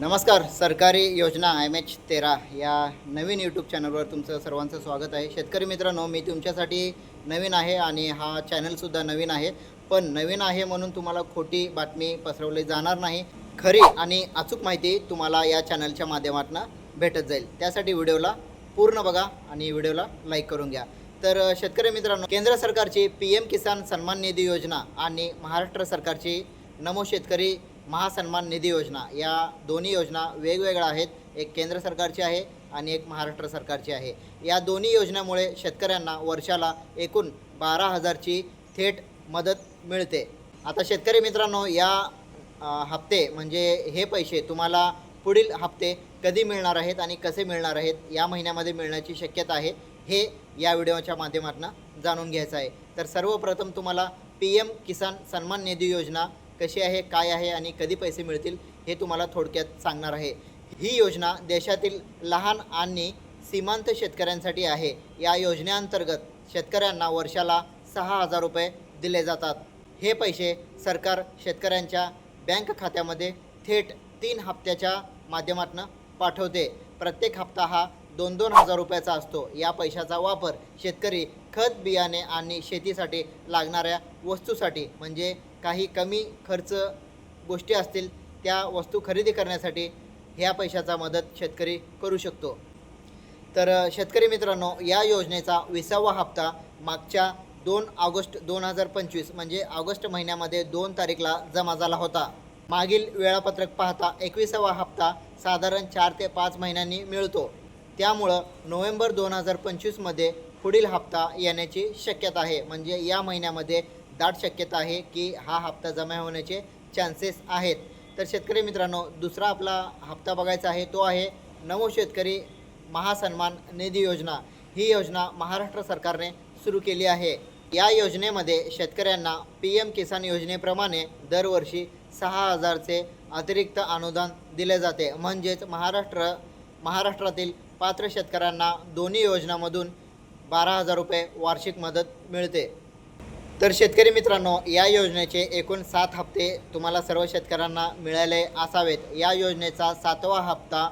नमस्कार सरकारी योजना एम एच तेरा या नवीन यूट्यूब चॅनलवर तुमचं सर्वांचं स्वागत आहे. शेतकरी मित्रांनो मी तुमच्यासाठी नवीन आहे आणि हा चॅनलसुद्धा नवीन आहे. पण नवीन आहे म्हणून तुम्हाला खोटी बातमी पसरवली जाणार नाही. खरी आणि अचूक माहिती तुम्हाला या चॅनलच्या माध्यमातून भेटत जाईल. त्यासाठी व्हिडिओला पूर्ण बघा आणि व्हिडिओला लाईक करून घ्या. तर शेतकरी मित्रांनो केंद्र सरकारची पी एम किसान सन्मान निधी योजना आणि महाराष्ट्र सरकारची नमो शेतकरी महासन्मान निधी योजना या दोन्ही योजना वेगवेगळ्या आहेत. एक केंद्र सरकारची आहे आणि एक महाराष्ट्र सरकारची आहे. या दोन्ही योजनेमुळे शेतकऱ्यांना वर्षाला एकूण बारा हजारची थेट मदत मिळते. आता शेतकरी मित्रांनो या हप्ते म्हणजे हे पैसे तुम्हाला पुढील हप्ते कधी मिळणार आहेत आणि कसे मिळणार आहेत या महिन्यामध्ये मिळण्याची शक्यता आहे. हे या व्हिडिओच्या माध्यमातून जाणून घ्यायचं आहे. तर सर्वप्रथम तुम्हाला पी एम किसान सन्मान निधी योजना कशी आहे काय आहे आणि कधी पैसे मिळतील हे तुम्हाला थोडक्यात सांगणार आहे. ही योजना देशातील लहान आणि सीमांत शेतकऱ्यांसाठी आहे. या योजनेअंतर्गत शेतकऱ्यांना वर्षाला सहा हजार रुपये दिले जातात. हे पैसे सरकार शेतकऱ्यांच्या बँक खात्यामध्ये थेट तीन हप्त्याच्या माध्यमातून पाठवते. प्रत्येक हप्ता हा दोन दोन हजार रुपयाचा असतो. या पैशाचा वापर शेतकरी खत बियाणे आणि शेतीसाठी लागणाऱ्या वस्तूसाठी म्हणजे काही कमी खर्च गोष्टी असतील त्या वस्तू खरेदी करण्यासाठी ह्या पैशाचा मदत शेतकरी करू शकतो. तर शेतकरी मित्रांनो या योजनेचा विसावा हप्ता मागच्या दोन ऑगस्ट दोन हजार पंचवीस म्हणजे ऑगस्ट महिन्यामध्ये दोन तारीखला जमा झाला होता. मागील वेळापत्रक पाहता एकविसावा हप्ता साधारण चार ते पाच महिन्यांनी मिळतो. त्यामुळं नोव्हेंबर दोन हजार पंचवीसमध्ये पुढील हप्ता येण्याची शक्यता आहे. म्हणजे या महिन्यामध्ये दाट शक्यता आहे की हा हप्ता जमा होण्याचे चान्सेस आहेत. तर शेतकरी मित्रांनो दुसरा आपला हप्ता बघायचा आहे तो आहे नमो शेतकरी महासन्मान निधी योजना. ही योजना महाराष्ट्र सरकारने सुरू केली आहे. या योजनेमध्ये शेतकऱ्यांना पी एम किसान योजनेप्रमाणे दरवर्षी सहा हजारचे अतिरिक्त अनुदान दिले जाते. म्हणजेच महाराष्ट्र महाराष्ट्रातील पात्र शेतकऱ्यांना दोन्ही योजनामधून बारा हजार रुपये वार्षिक मदत मिळते. तर शेतकरी मित्रांनो या योजनेचे एकूण सात हप्ते तुम्हाला सर्व शेतकऱ्यांना मिळाले असावेत. या योजनेचा सातवा हप्ता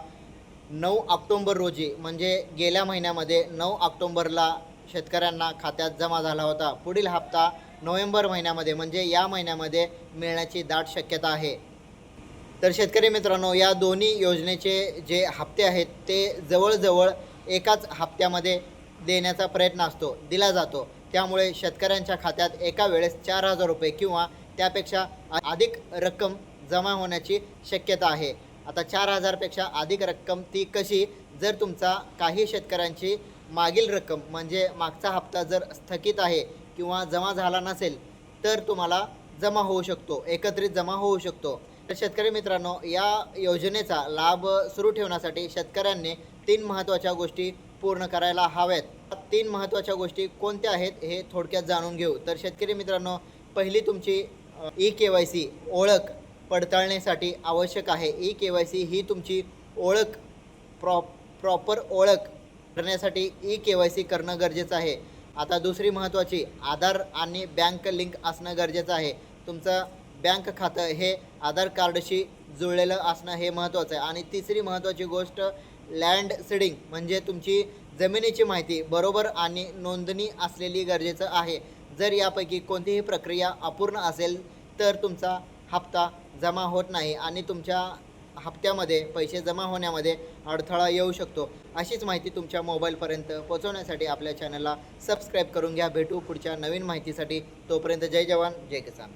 नऊ ऑक्टोंबर रोजी म्हणजे गेल्या महिन्यामध्ये नऊ ऑक्टोंबरला शेतकऱ्यांना खात्यात जमा झाला होता. पुढील हप्ता नोव्हेंबर महिन्यामध्ये म्हणजे या महिन्यामध्ये मिळण्याची दाट शक्यता आहे. तर शेतकरी मित्रांनो या दोन्ही योजनेचे जे हप्ते आहेत ते जवळजवळ एकाच हप्त्यामध्ये देण्याचा प्रयत्न असतो दिला जातो. त्यामुळे शेतकऱ्यांच्या खात्यात एका वेळेस चार हजार रुपये किंवा त्यापेक्षा अधिक रक्कम जमा होण्याची शक्यता आहे. आता चार हजारपेक्षा अधिक रक्कम ती कशी? जर तुमचा काही शेतकऱ्यांची मागील रक्कम म्हणजे मागचा हप्ता जर स्थगित आहे किंवा जमा झाला नसेल तर तुम्हाला जमा होऊ शकतो एकत्रित जमा होऊ शकतो. तर शेतकरी मित्रांनो या योजनेचा लाभ सुरू ठेवण्यासाठी शेतकऱ्यांनी तीन महत्त्वाच्या गोष्टी पूर्ण करायला हव्यात. तीन महत्त्वाच्या गोष्टी कोणत्या आहेत हे थोडक्यात जाणून घेऊ. तर शेतकरी मित्रांनो पहिली तुमची ई के वाय सी ओळख पडताळण्यासाठी आवश्यक आहे. ई के वाय सी ही तुमची ओळख प्रॉ प्रॉपर ओळख करण्यासाठी ई के वाय सी करणं गरजेचं आहे. आता दुसरी महत्त्वाची आधार आणि बँक लिंक असणं गरजेचं आहे. तुमचं बँक खातं हे आधार कार्डशी जुळलेलं असणं हे महत्त्वाचं आहे. आणि तिसरी महत्त्वाची गोष्ट लँड सीडिंग म्हणजे तुमची जमिनीची माहिती बरोबर आणि नोंदणी असलेली गरजेचं आहे. जर यापैकी कोणतीही प्रक्रिया अपूर्ण असेल तर तुमचा हप्ता जमा होत नाही आणि तुमच्या हप्त्यामध्ये पैसे जमा होण्यामध्ये अडथळा येऊ शकतो. अशीच माहिती तुमच्या मोबाईलपर्यंत पोहोचवण्यासाठी आपल्या चॅनलला सबस्क्राईब करून घ्या. भेटू पुढच्या नवीन माहितीसाठी. तोपर्यंत जय जवान जय किसान.